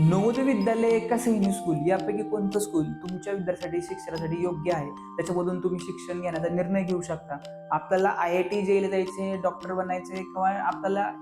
नवोदय विद्यालय का सैनिक स्कूल यापैकी कोणतं स्कूल तुमच्या विद्यार्थ्यासाठी शिक्षणासाठी योग्य आहे? त्याच्यामधून तुम्ही शिक्षण घेण्याचा निर्णय घेऊ शकता. आपल्याला आय आय टी जेला जायचे डॉक्टर बनायचे किंवा आपल्याला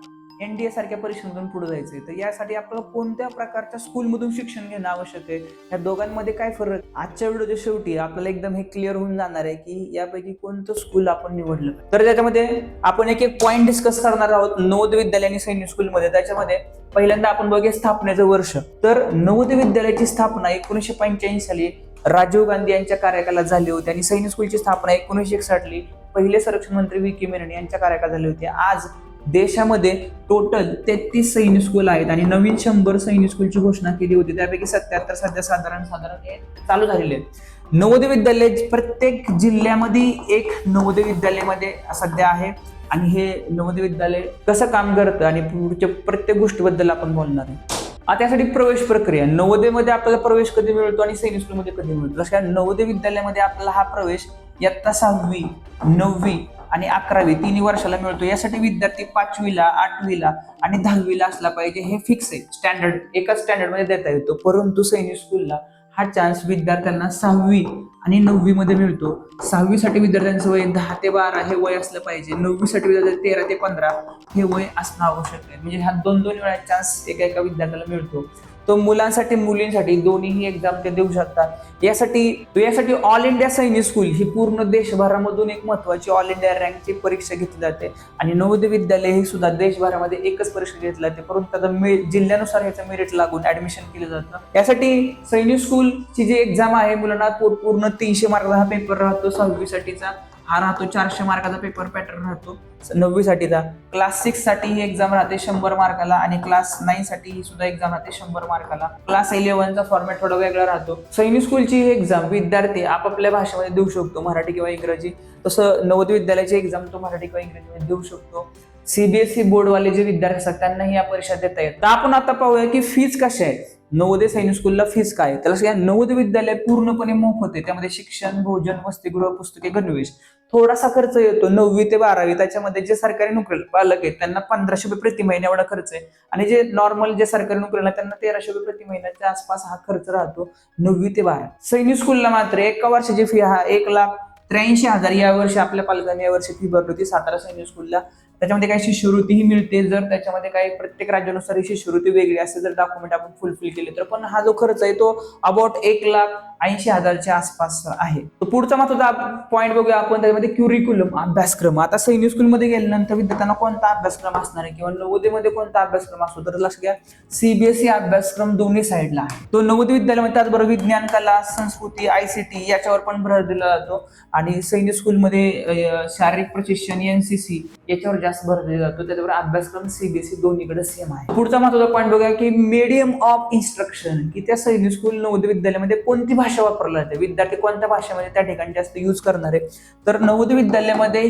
एन डी ए सारख्या परीक्षेमधून पुढे जायचंय. तर यासाठी आपल्याला कोणत्या प्रकारच्या स्कूलमधून शिक्षण घेणं आवश्यक आहे? या दोघांमध्ये काय फरक? आजच्या व्हिडिओच्या शेवटी आपल्याला एकदम हे क्लिअर होऊन जाणार आहे की यापैकी कोणतं स्कूल आपण निवडलं. तर त्याच्यामध्ये आपण एक एक पॉईंट डिस्कस करणार आहोत नवोद विद्यालय आणि सैनिक स्कूलमध्ये. त्याच्यामध्ये पहिल्यांदा आपण बघूया स्थापनेचं वर्ष. तर नवोद विद्यालयाची स्थापना एकोणीसशे पंच्याऐंशी साली राजीव गांधी यांच्या कार्यकालात झाली होती आणि सैनिक स्कूलची स्थापना एकोणीसशे एकसाठली पहिले संरक्षण मंत्री व्ही के मेनन यांच्या कार्यकाळात झाली होती. आज देशामध्ये टोटल तेहतीस सैनिक स्कूल आहेत आणि नवीन शंभर सैनिक स्कूलची घोषणा केली होती. त्यापैकी सत्याहत्तर सध्या साधारण साधारण चालू झालेले आहेत. नवोदय विद्यालय प्रत्येक जिल्ह्यामध्ये एक नवोदय विद्यालयामध्ये सध्या आहे. आणि हे नवोदय विद्यालय कसं काम करतं आणि पुढच्या प्रत्येक गोष्टीबद्दल आपण बोलणार आहे. आता यासाठी प्रवेश प्रक्रिया. नवोदयमध्ये आपल्याला प्रवेश कधी मिळतो आणि सैनिक स्कूलमध्ये कधी मिळतो? जसं काय नवोदय विद्यालयामध्ये आपल्याला हा प्रवेश इयत्ता सहावी नववी आणि अकरावी तिन्ही वर्षाला मिळतो. यासाठी विद्यार्थी पाचवीला आठवीला आणि दहावीला असला पाहिजे. हे फिक्स आहे. स्टँडर्ड एकाच स्टँडर्डमध्ये देता येतो. परंतु सैनिक स्कूलला हा चान्स विद्यार्थ्यांना सहावी आणि नववी मध्ये मिळतो. सहावीसाठी विद्यार्थ्यांचं वय दहा ते बारा हे वय असलं पाहिजे. नववीसाठी विद्यार्थी तेरा ते पंधरा हे वय असणं आवश्यक आहे. म्हणजे हा दोन दोन वेळा चान्स एका एका विद्यार्थ्याला मिळतो. तो मुलांसाठी मुलींसाठी दोन्हीही एक्झाम ते देऊ शकतात. यासाठी यासाठी ऑल इंडिया सैनिक स्कूल ही पूर्ण देशभरामधून एक महत्वाची ऑल इंडिया रँकची परीक्षा घेतली जाते. आणि नवोदय विद्यालय हे सुद्धा देशभरामध्ये एकच परीक्षा घेतली जाते. परंतु त्याचा मे जिल्ह्यानुसार ह्याचं मेरिट लागून ऍडमिशन केलं जातं. यासाठी सैनिक स्कूलची जी एक्झाम आहे मुलांना पूर्ण तीनशे मार्काचा हा पेपर राहतो सहावीसाठीचा. हा राहतो चारशे मार्काचा पेपर पॅटर्न राहतो. नववी साठीचा क्लास सिक्ससाठी ही एक्झाम राहते शंभर मार्काला आणि क्लास नाईन साठी ही सुद्धा एक्झाम राहते शंभर मार्काला. क्लास इलेव्हनचा फॉर्मॅट थोडा वेगळा राहतो. सैनिक स्कूलची ही एक्झाम विद्यार्थी आपापल्या भाषेमध्ये देऊ शकतो मराठी किंवा इंग्रजी. तसं नवोदय विद्यालयाची एक्झाम तो मराठी किंवा इंग्रजीमध्ये देऊ शकतो. सीबीएसई बोर्डवाले जे विद्यार्थी असतात त्यांनाही या परीक्षा देता येतात. तर आपण आता पाहूया की फीज कशी आहे नवोदय सैनिक स्कूलला फीज काय? आहे? त्याला सगळ्या नवोदय विद्यालय पूर्णपणे मोफत आहे. त्यामध्ये शिक्षण भोजन वसतिगृह पुस्तके गणवेश. थोडासा खर्च येतो. नववी ते बारावी. त्याच्यामध्ये जे सरकारी नोकरी पालक आहेत त्यांना पंधराशे रुपये प्रति महिना एवढा खर्च आहे. आणि जे नॉर्मल जे सरकारी नोकरीला त्यांना तेराशे रुपये प्रति महिन्याच्या आसपास हा खर्च राहतो नववी ते बारा सैनिक स्कूलला मात्र एका वर्षाची फी हा एक लाख त्र्याऐंशी हजार या वर्षी आपल्या पालकांनी या वर्षी फी भरली होती सातारा सैन्य स्कूलला त्याच्यामध्ये काही शिष्यवृत्तीही मिळते. जर त्याच्यामध्ये काही प्रत्येक राज्यानुसार ही शिष्यवृत्ती वेगळी असेल जर डॉक्युमेंट आपण फुलफिल केले. तर पण हा जो खर्च आहे तो अबाउट एक लाख ऐंशी हजारच्या आसपास आहे. तर पुढचा महत्त्वाचा पॉईंट बघूया आपण त्याच्यामध्ये क्युरिक्युलम अभ्यासक्रम. आता सैनिक स्कूलमध्ये गेल्यानंतर विद्यार्थ्यांना कोणता अभ्यासक्रम असणार आहे? किंवा नवोदयमध्ये कोणता अभ्यासक्रम असतो? तर लक्ष घ्या सीबीएसई अभ्यासक्रम दोन्ही साईडला आहे. तो नवोदय विद्यालयामध्ये त्याचबरोबर विज्ञान कला संस्कृती आयसीटी याच्यावर पण भर दिला जातो. आणि सैनिक स्कूलमध्ये शारीरिक प्रशिक्षण एनसीसी याच्यावर जास्त भर दिला जातो. त्याच्यावर अभ्यासक्रम सीबीएसई दोन्हीकडे सेम आहे. पुढचा महत्त्वाचा पॉईंट बघा की मीडियम ऑफ इन्स्ट्रक्शन की त्या सैनिक स्कूल नवोदय विद्यालयामध्ये कोणती भाषा वापरली जाते. विद्यार्थी कोणत्या भाषेमध्ये त्या ठिकाणी जास्त यूज करणार आहे? तर नवोदय विद्यालयामध्ये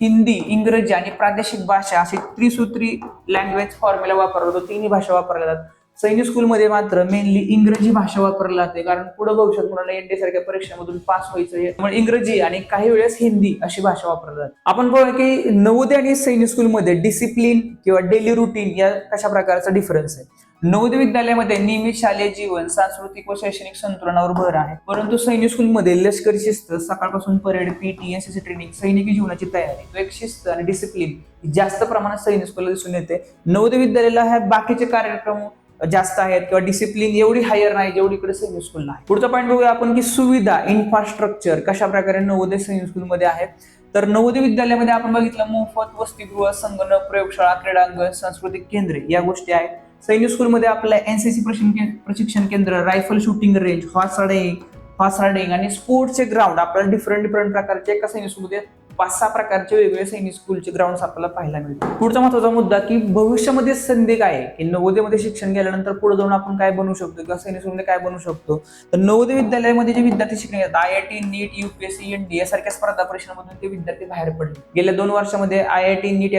हिंदी इंग्रजी आणि प्रादेशिक भाषा अशी त्रिसूत्री लँग्वेज फॉर्म्युला वापरला जातो तिन्ही भाषा वापरल्या जातात. सैनिक स्कूलमध्ये मात्र मेनली इंग्रजी भाषा वापरली जाते. कारण पुढे भविष्यात मुलांना एनडी सारख्या परीक्षेमधून पास व्हायचं आहे त्यामुळे इंग्रजी आणि काही वेळेस हिंदी अशी भाषा वापरली जाते. आपण बघूया की नवोदय आणि सैनिक स्कूलमध्ये डिसिप्लिन किंवा डेली रुटीन या कशा प्रकारचा डिफरन्स आहे? नवोदय विद्यालयामध्ये नियमित शालेय जीवन सांस्कृतिक व शैक्षणिक संतुलनावर भर आहे. परंतु सैनिक स्कूलमध्ये लष्करी शिस्त सकाळपासून परेड पीटी एनसीसी ट्रेनिंग सैनिकी जीवनाची तयारी तो एक शिस्त आणि डिसिप्लिन जास्त प्रमाणात सैनिक स्कूलला दिसून येते. नवोदय विद्यालयाला ह्या बाकीचे कार्यक्रम जास्त आहेत किंवा डिसिप्लिन एवढी हायर नाही जेवढी इकडे सैनिक स्कूलला आहे. पुढचा पॉईंट बघूया आपण की सुविधा इन्फ्रास्ट्रक्चर कशा प्रकारे नवोदय सैनिक स्कूलमध्ये आहे. तर नवोदय विद्यालयामध्ये आपण बघितलं मोफत वसतिगृह संगणक प्रयोगशाळा क्रीडांगण सांस्कृतिक केंद्रे या गोष्टी आहेत. सैनिक स्कूलमध्ये आपल्याला एनसीसी प्रशिक्षण प्रशिक्षण केंद्र rifle shooting range horse riding horse riding आणि स्पोर्ट्सचे ग्राउंड आपल्याला डिफरंट डिफरंट प्रकारचे एका सैनिक स्कूलमध्ये पाच सहा प्रकारचे वेगवेगळे सैनिक स्कूलचे ग्राउंड आपल्याला पाहायला मिळतात. पुढचा महत्त्वाचा मुद्दा की भविष्यामध्ये संधी काय आहे? की नवोदयमध्ये शिक्षण गेल्यानंतर पुढे जाऊन आपण काय बनू शकतो? किंवा सैनिक स्कूलमध्ये काय बनू शकतो? तर नवोदय विद्यालयामध्ये जे विद्यार्थी शिक्षण येतात I I T NEET UPSC ND यासारख्या स्पर्धा परीक्षांमधून ते विद्यार्थी बाहेर पडले. गेल्या दोन वर्षामध्ये आय आय टी नीट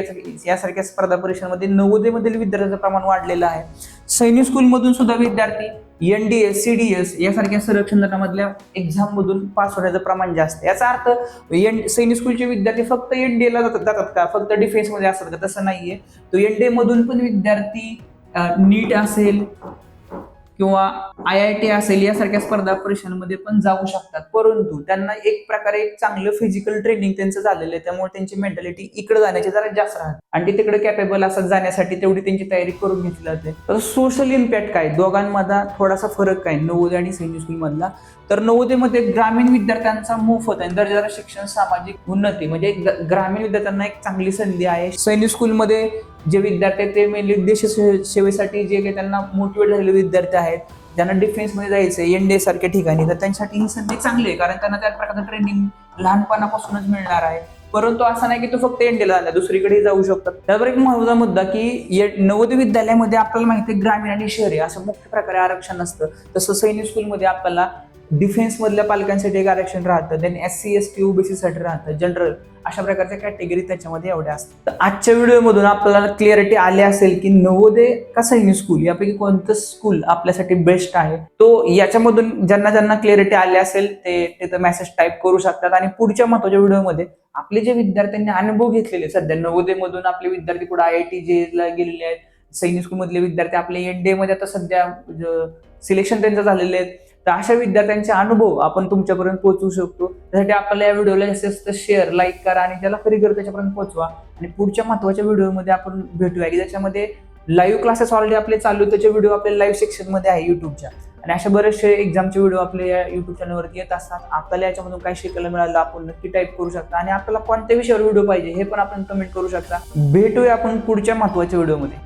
यासारख्या स्पर्धा परीक्षांमध्ये नवोदयमधील विद्यार्थ्यांचं प्रमाण वाढलेलं आहे. सैनिक स्कूलमधून सुद्धा विद्यार्थी एन डी एस सी यासारख्या संरक्षण दलामधल्या एक्झाम मधून पास होण्याचं प्रमाण जास्त याचा अर्थ एन सैनिक स्कूलचे विद्यार्थी फक्त एन डी एला जातात जातात का? फक्त डिफेन्समध्ये असतात का? तसं नाहीये. तो एन डी मधून पण विद्यार्थी नीट असेल किंवा आय आय टी असेल यासारख्या स्पर्धा परीक्षांमध्ये पण जाऊ शकतात. परंतु त्यांना एक प्रकारे एक चांगलं फिजिकल ट्रेनिंग त्यांचं झालेलं आहे. त्यामुळे त्यांची मेंटॅलिटी इकडे जाण्याची जरा जास्त राहते. आणि ते तिकडे कॅपेबल असतात जाण्यासाठी तेवढी त्यांची तयारी करून घेतली जाते. तर सोशल इम्पॅक्ट काय? दोघांमधला थोडासा फरक काय? नवोदय आणि सैनिक स्कूल मधला तर नवोदयमध्ये ग्रामीण विद्यार्थ्यांचा मोफत आणि दर्जेदार शिक्षण सामाजिक उन्नती म्हणजे ग्रामीण विद्यार्थ्यांना एक चांगली संधी आहे. सैनिक स्कूलमध्ये जे विद्यार्थी आहेत ते मेनली देश से- सेवेसाठी जे काही त्यांना मोटिवेट झालेले विद्यार्थी आहेत ज्यांना डिफेन्समध्ये जायचं एन डी सारख्या ठिकाणी. तर त्यांच्यासाठी ही संधी चांगली आहे कारण त्यांना त्या प्रकारचं ट्रेनिंग लहानपणापासूनच मिळणार आहे. परंतु असं नाही की तो फक्त एन डीला झाला दुसरीकडेही जाऊ शकतात. त्यावर एक महत्त्वाचा मुद्दा की ये- नवोदय विद्यालयामध्ये आपल्याला माहिती आहे ग्रामीण आणि शहरी असं मुख्य प्रकारे आरक्षण असतं तसं सैनिक स्कूलमध्ये आपल्याला डिफेन्समधल्या पालकांसाठी एक आरक्षण राहतं then S C S T ओबीसीसाठी राहतं जनरल अशा प्रकारच्या कॅटेगरी त्याच्यामध्ये एवढ्या असतात. तर आजच्या व्हिडिओमधून आपल्याला क्लिअरिटी आली असेल की नवोदय का सैनिक स्कूल यापैकी कोणतं स्कूल आपल्यासाठी बेस्ट आहे? तो याच्यामधून ज्यांना ज्यांना क्लिअरिटी आली असेल ते तिथं मेसेज टाईप करू शकतात. आणि पुढच्या महत्त्वाच्या व्हिडिओमध्ये आपले जे विद्यार्थ्यांनी अनुभव घेतलेले सध्या नवोदयमधून आपले विद्यार्थी कुठे आय आय टी जे ला गेलेले आहेत सैनिक स्कूल मधले विद्यार्थी आपले एनडीए मध्ये आता सध्या सिलेक्शन त्यांचं झालेले आहेत तर अशा विद्यार्थ्यांचे अनुभव आपण तुमच्यापर्यंत पोहोचवू शकतो. त्यासाठी आपल्याला या व्हिडिओला जास्तीत जास्त शेअर लाईक करा आणि ज्याला खरी गरज त्याच्यापर्यंत पोहोचवा. आणि पुढच्या महत्त्वाच्या व्हिडिओमध्ये आपण भेटूया की ज्याच्यामध्ये लाईव्ह क्लासेस ऑलरेडी आपले चालू त्याचे व्हिडिओ आपल्या लाईव्ह सेक्शनमध्ये आहे युट्यूबच्या आणि अशा बरेचसे एक्झामचे व्हिडिओ आपल्या या युट्यूब चॅनलवरती येत असतात. आपल्याला याच्यामधून काय शिकायला मिळालं आपण नक्की टाईप करू शकता. आणि आपल्याला कोणत्या विषयावर व्हिडिओ पाहिजे हे पण आपण कमेंट करू शकता. भेटूया आपण पुढच्या महत्त्वाच्या व्हिडिओमध्ये